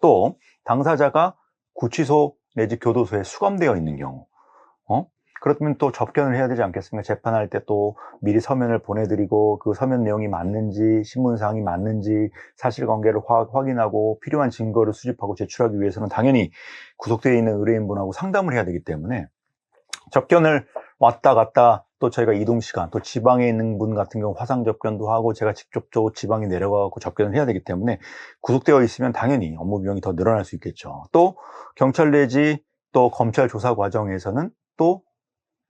또 당사자가 구치소 내지 교도소에 수감되어 있는 경우, 어? 그렇다면 또 접견을 해야 되지 않겠습니까? 재판할 때 또 미리 서면을 보내드리고 그 서면 내용이 맞는지 신문사항이 맞는지 사실관계를 화- 확인하고 필요한 증거를 수집하고 제출하기 위해서는 당연히 구속되어 있는 의뢰인분하고 상담을 해야 되기 때문에 접견을 왔다 갔다 또 저희가 이동 시간 또 지방에 있는 분 같은 경우 화상 접견도 하고 제가 직접적으로 지방에 내려가고 접견을 해야 되기 때문에 구속되어 있으면 당연히 업무 비용이 더 늘어날 수 있겠죠. 또 경찰 내지 또 검찰 조사 과정에서는 또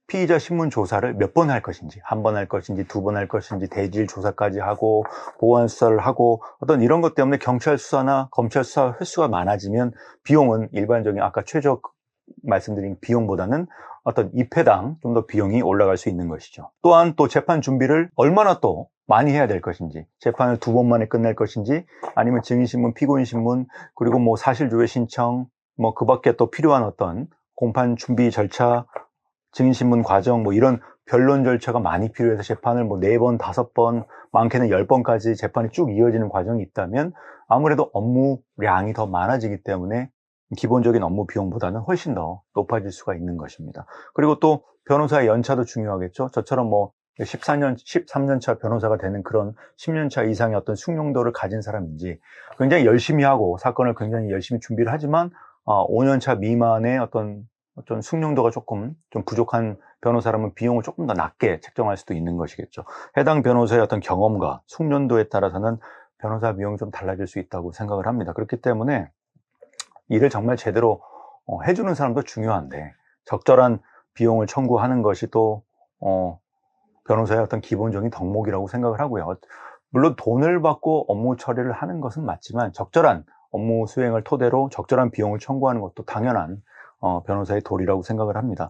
피의자 신문 조사를 몇 번 할 것인지, 한 번 할 것인지, 두 번 할 것인지, 대질 조사까지 하고, 보안 수사를 하고, 어떤 이런 것 때문에 경찰 수사나 검찰 수사 횟수가 많아지면 비용은 일반적인 아까 최저 말씀드린 비용보다는 어떤 입회당 좀 더 비용이 올라갈 수 있는 것이죠. 또한 또 재판 준비를 얼마나 또 많이 해야 될 것인지, 재판을 두 번 만에 끝낼 것인지, 아니면 증인신문, 피고인신문, 그리고 뭐 사실조회 신청, 뭐 그 밖에 또 필요한 어떤 공판 준비 절차, 증인신문 과정, 뭐 이런 변론 절차가 많이 필요해서 재판을 뭐 네 번, 다섯 번, 많게는 열 번까지 재판이 쭉 이어지는 과정이 있다면 아무래도 업무량이 더 많아지기 때문에 기본적인 업무 비용보다는 훨씬 더 높아질 수가 있는 것입니다. 그리고 또 변호사의 연차도 중요하겠죠. 저처럼 뭐 14년, 13년 차 변호사가 되는 그런 10년 차 이상의 어떤 숙련도를 가진 사람인지 굉장히 열심히 하고 사건을 굉장히 열심히 준비를 하지만 5년 차 미만의 어떤 어떤 숙련도가 조금 좀 부족한 변호사라면 비용을 조금 더 낮게 책정할 수도 있는 것이겠죠. 해당 변호사의 어떤 경험과 숙련도에 따라서는 변호사 비용이 좀 달라질 수 있다고 생각을 합니다. 그렇기 때문에 일을 정말 제대로 어, 해주는 사람도 중요한데 적절한 비용을 청구하는 것이 또 어, 변호사의 어떤 기본적인 덕목이라고 생각을 하고요. 물론 돈을 받고 업무 처리를 하는 것은 맞지만 적절한 업무 수행을 토대로 적절한 비용을 청구하는 것도 당연한 어, 변호사의 도리라고 생각을 합니다.